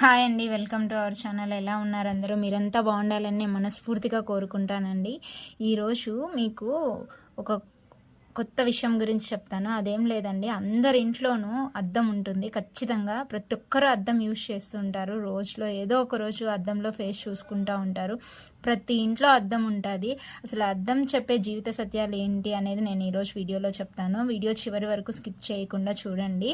Hi అండి welcome to our channel. ఎలా ఉన్నారు అందరూ? మీరంతా బాగుండాలని నేను మనస్ఫూర్తిగా కోరుకుంటానండి. ఈరోజు మీకు ఒక కొత్త విషయం గురించి చెప్తాను. అదేం లేదండి అందరి ఇంట్లోనూ అద్దం ఉంటుంది. ఖచ్చితంగా ప్రతి ఒక్కరు అద్దం యూజ్ చేస్తుంటారు రోజులో ఏదో ఒక రోజు అద్దంలో ఫేస్ చూసుకుంటూ ఉంటారు. ప్రతి ఇంట్లో అద్దం ఉంటుంది. అసలు అద్దం చెప్పే జీవిత సత్యాలు ఏంటి అనేది నేను ఈరోజు వీడియోలో చెప్తాను. వీడియో చివరి వరకు స్కిప్ చేయకుండా చూడండి.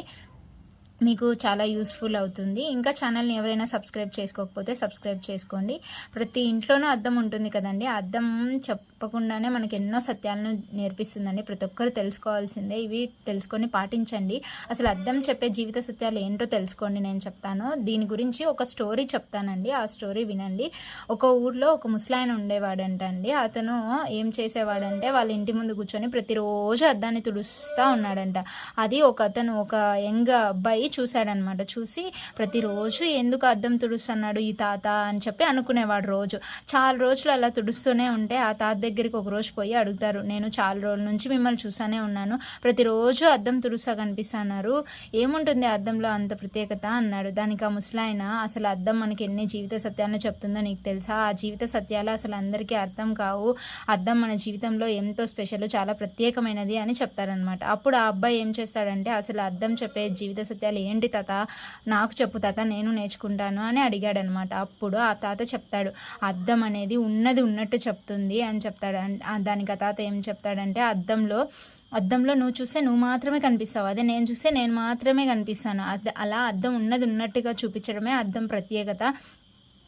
మీకు చాలా యూస్ఫుల్ అవుతుంది. ఇంకా ఛానల్ని ఎవరైనా సబ్స్క్రైబ్ చేసుకోకపోతే సబ్స్క్రైబ్ చేసుకోండి. ప్రతి ఇంట్లోనూ అద్దం ఉంటుంది కదండి. అర్థం అద్దం చెప్పకుండానే మనకి ఎన్నో సత్యాలను నేర్పిస్తుందండి. ప్రతి ఒక్కరు తెలుసుకోవాల్సిందే. ఇవి తెలుసుకొని పాటించండి. అసలు అద్దం చెప్పే జీవిత సత్యాలు ఏంటో తెలుసుకోండి నేను చెప్తాను. దీని గురించి ఒక స్టోరీ చెప్తానండి. ఆ స్టోరీ వినండి. ఒక ఊర్లో ఒక ముసలాయన ఉండేవాడంట అండి అతను ఏం చేసేవాడంటే వాళ్ళ ఇంటి ముందు కూర్చొని ప్రతిరోజు అద్దాన్ని తుడుస్తూ ఉన్నాడంట. అది ఒక అతను ఒక యంగ్ అబ్బాయి చూశాడనమాట. చూసి ప్రతిరోజు ఎందుకు అద్దం తుడుస్తున్నాడు ఈ తాత అని చెప్పి అనుకునేవాడు రోజు. చాలా రోజులు అలా తుడుస్తూనే ఉంటే ఆ తాత దగ్గరికి ఒక రోజు పోయి అడుగుతారు నేను చాలా రోజుల నుంచి మిమ్మల్ని చూసానే ఉన్నాను. ప్రతిరోజు అద్దం తుడుస్తా కనిపిస్తున్నారు ఏముంటుంది అద్దంలో అంత ప్రత్యేకత? అన్నాడు. దానికి ఆ ముసలాయన అసలు అద్దం మనకి ఎన్ని జీవిత సత్యాలను చెప్తుందో నీకు తెలుసా? ఆ జీవిత సత్యాలు అసలు అందరికీ అర్థం కావు. అద్దం మన జీవితంలో ఎంతో స్పెషల్ చాలా ప్రత్యేకమైనది అని చెప్తారనమాట. అప్పుడు ఆ అబ్బాయి ఏం చేస్తాడంటే అసలు అద్దం చెప్పే జీవిత సత్యాలు ఏంటి తాత? నాకు చెప్పు తాత నేను నేర్చుకుంటాను అని అడిగాడనమాట. అప్పుడు ఆ తాత చెప్తాడు అద్దం అనేది ఉన్నది ఉన్నట్టు చెప్తుంది అని చెప్తాడు. దానికి ఆ తాత ఏం చెప్తాడంటే అద్దంలో అద్దంలో నువ్వు చూస్తే నువ్వు మాత్రమే కనిపిస్తావు. అదే నేను చూస్తే నేను మాత్రమే కనిపిస్తాను. అద్ అలా అద్దం ఉన్నది ఉన్నట్టుగా చూపించడమే అద్దం ప్రత్యేకత.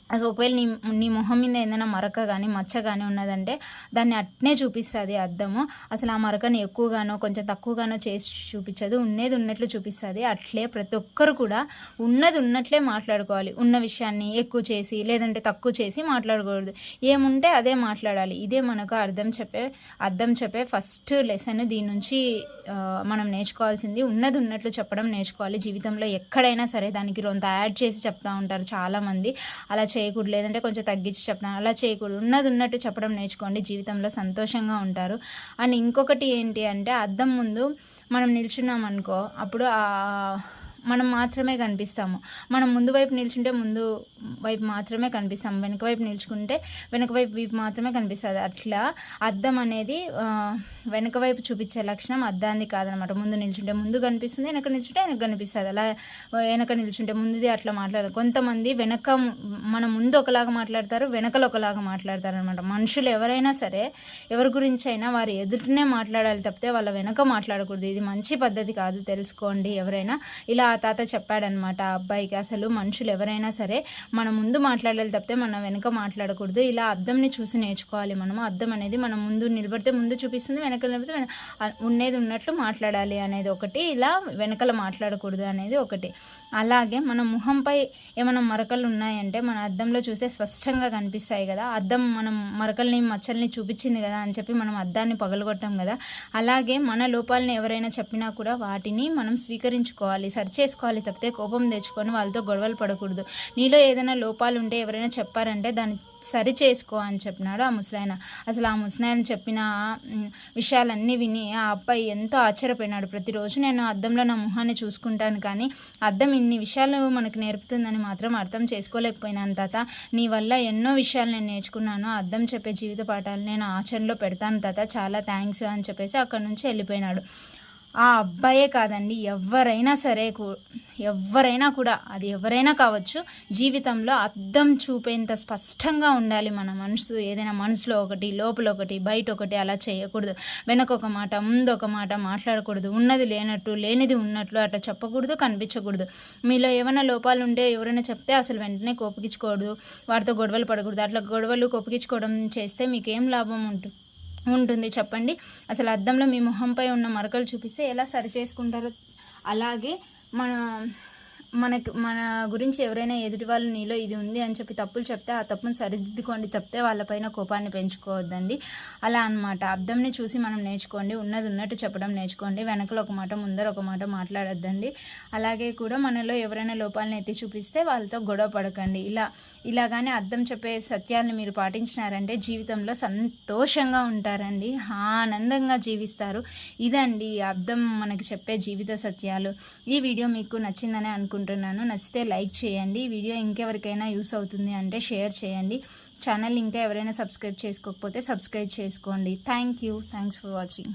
అసలు ఒకవేళ నీ నీ మొహం మీద ఏదైనా మరక కానీ మచ్చ కానీ ఉన్నదంటే దాన్ని అట్నే చూపిస్తుంది అర్థము అసలు ఆ మరకని ఎక్కువగానో కొంచెం తక్కువగానో చేసి చూపించదు. ఉన్నది ఉన్నట్లు చూపిస్తుంది. అట్లే ప్రతి ఒక్కరు కూడా ఉన్నది ఉన్నట్లే మాట్లాడుకోవాలి. ఉన్న విషయాన్ని ఎక్కువ చేసి లేదంటే తక్కువ చేసి మాట్లాడకూడదు. ఏముంటే అదే మాట్లాడాలి. ఇదే మనకు అర్థం చెప్పే అర్థం చెప్పే ఫస్ట్ లెసన్. దీని నుంచి మనం నేర్చుకోవాల్సింది ఉన్నది ఉన్నట్లు చెప్పడం నేర్చుకోవాలి. జీవితంలో ఎక్కడైనా సరే దానికి రొంత యాడ్ చేసి చెప్తా ఉంటారు చాలామంది. అలా చేయకూడదు లేదంటే కొంచెం తగ్గించి చెప్తాను అలా చేయకూడదు. ఉన్నది ఉన్నట్టు చెప్పడం నేర్చుకోండి జీవితంలో సంతోషంగా ఉంటారు. అండ్ ఇంకొకటి ఏంటి అంటే అద్దం ముందు మనం నిల్చున్నాం అనుకో అప్పుడు మనం మాత్రమే కనిపిస్తాము. మనం ముందు వైపు నిల్చుంటే ముందు వైపు మాత్రమే కనిపిస్తాం వెనుక వైపు నిల్చుకుంటే వెనుక వైపు వైపు మాత్రమే కనిపిస్తుంది. అట్లా అద్దం అనేది వెనుక వైపు చూపించే లక్షణం అద్దాన్ని కాదనమాట. ముందు నిల్చుంటే ముందు కనిపిస్తుంది వెనక నిల్చుంటే వెనక కనిపిస్తుంది. అలా వెనక నిల్చుంటే ముందుది అట్లా మాట్లాడదు కొంతమంది వెనక మన ముందు ఒకలాగా మాట్లాడతారు వెనకలు ఒకలాగా మాట్లాడతారు అనమాట మనుషులు ఎవరైనా సరే ఎవరి గురించి అయినా వారి ఎదుటినే మాట్లాడాలి తప్పితే వాళ్ళ వెనక మాట్లాడకూడదు. ఇది మంచి పద్ధతి కాదు తెలుసుకోండి ఎవరైనా. ఇలా తాత చెప్పాడనమాట ఆ అబ్బాయికి అసలు మనుషులు ఎవరైనా సరే మన ముందు మాట్లాడాలి తప్పితే మన వెనక మాట్లాడకూడదు. ఇలా అద్దంని చూసి నేర్చుకోవాలి మనము. అద్దం అనేది మనం ముందు నిలబడితే ముందు చూపిస్తుంది వెనక నిలబడితే వెన- ఉన్నది ఉన్నట్లు మాట్లాడాలి అనేది ఒకటి. ఇలా వెనకల మాట్లాడకూడదు అనేది ఒకటి. అలాగే మన ముఖంపై ఏమైనా మరకలు ఉన్నాయంటే మన అద్దంలో చూస్తే స్పష్టంగా కనిపిస్తాయి కదా. అద్దం మనం మరకల్ని మచ్చల్ని చూపించింది కదా అని చెప్పి మనం అద్దాన్ని పగలగొట్టాం కదా. అలాగే మన లోపాలని ఎవరైనా చెప్పినా కూడా వాటిని మనం స్వీకరించుకోవాలి. సరి చేసుకోవాలి తప్పితే కోపం తెచ్చుకొని వాళ్ళతో గొడవలు పడకూడదు. నీలో ఏదైనా లోపాలు ఉంటే ఎవరైనా చెప్పారంటే దాన్ని సరి చేసుకో అని చెప్పినాడు ఆ ముసలాయన. అసలు ఆ ముసలాయన చెప్పిన విషయాలన్నీ విని ఆ అబ్బాయి ఎంతో ఆశ్చర్యపోయినాడు. ప్రతిరోజు నేను అద్దంలో నా మొహాన్ని చూసుకుంటాను కానీ అద్దం ఇన్ని విషయాలు మనకు నేర్పుతుందని మాత్రం అర్థం చేసుకోలేకపోయినాను తాత. నీ వల్ల ఎన్నో విషయాలు నేను నేర్చుకున్నాను. అద్దం చెప్పే జీవిత పాఠాలు నేను ఆచరణలో పెడతాను తాత. చాలా థ్యాంక్స్ అని చెప్పేసి అక్కడి నుంచి వెళ్ళిపోయినాడు. ఆ అబ్బాయే కాదండి ఎవరైనా సరే ఎవరైనా కూడా అది ఎవరైనా కావచ్చు జీవితంలో అర్థం చూపేంత స్పష్టంగా ఉండాలి మన మనసు. ఏదైనా మనసులో ఒకటి లోపల ఒకటి బయట ఒకటి అలా చేయకూడదు. వెనక ఒక మాట ముందు ఒక మాట మాట్లాడకూడదు. ఉన్నది లేనట్టు లేనిది ఉన్నట్లు అట్లా చెప్పకూడదు కనిపించకూడదు. మీలో ఏమైనా లోపాలు ఉంటే ఎవరైనా చెప్తే అసలు వెంటనే కోపగించకూడదు వారితో గొడవలు పడకూడదు. అట్లా గొడవలు కోపగించుకోవడం చేస్తే మీకేం లాభం ఉంటుంది ఉంటుంది చెప్పండి. అసలు అద్దంలో మీ మొహంపై ఉన్న మరకలు చూపిస్తే ఎలా సరి చేసుకుంటారో అలాగే మన మనకు మన గురించి ఎవరైనా ఎదుటి వాళ్ళు నీలో ఇది ఉంది అని చెప్పి తప్పులు చెప్తే ఆ తప్పును సరిదిద్దుకోండి తప్పితే వాళ్ళపైన కోపాన్ని పెంచుకోవద్దండి. అలా అన్నమాట. అర్థంని చూసి మనం నేర్చుకోండి. ఉన్నది ఉన్నట్టు చెప్పడం నేర్చుకోండి. వెనకలో ఒక మాట ముందర ఒక మాట మాట్లాడొద్దండి. అలాగే కూడా మనలో ఎవరైనా లోపాలను ఎత్తి చూపిస్తే వాళ్ళతో గొడవ పడకండి. ఇలా ఇలాగానే అర్థం చెప్పే సత్యాన్ని మీరు పాటించినారంటే జీవితంలో సంతోషంగా ఉంటారండి. ఆనందంగా జీవిస్తారు. ఇదండి అర్థం మనకి చెప్పే జీవిత సత్యాలు. ఈ వీడియో మీకు నచ్చిందని అనుకుంటున్నాను అనుకుంటున్నాను. నచ్చితే లైక్ చేయండి. వీడియో ఇంకెవరికైనా యూస్ అవుతుంది అంటే షేర్ చేయండి. ఛానల్ ఇంకా ఎవరైనా సబ్స్క్రైబ్ చేసుకోకపోతే సబ్స్క్రైబ్ చేసుకోండి. Thank you. Thanks for watching.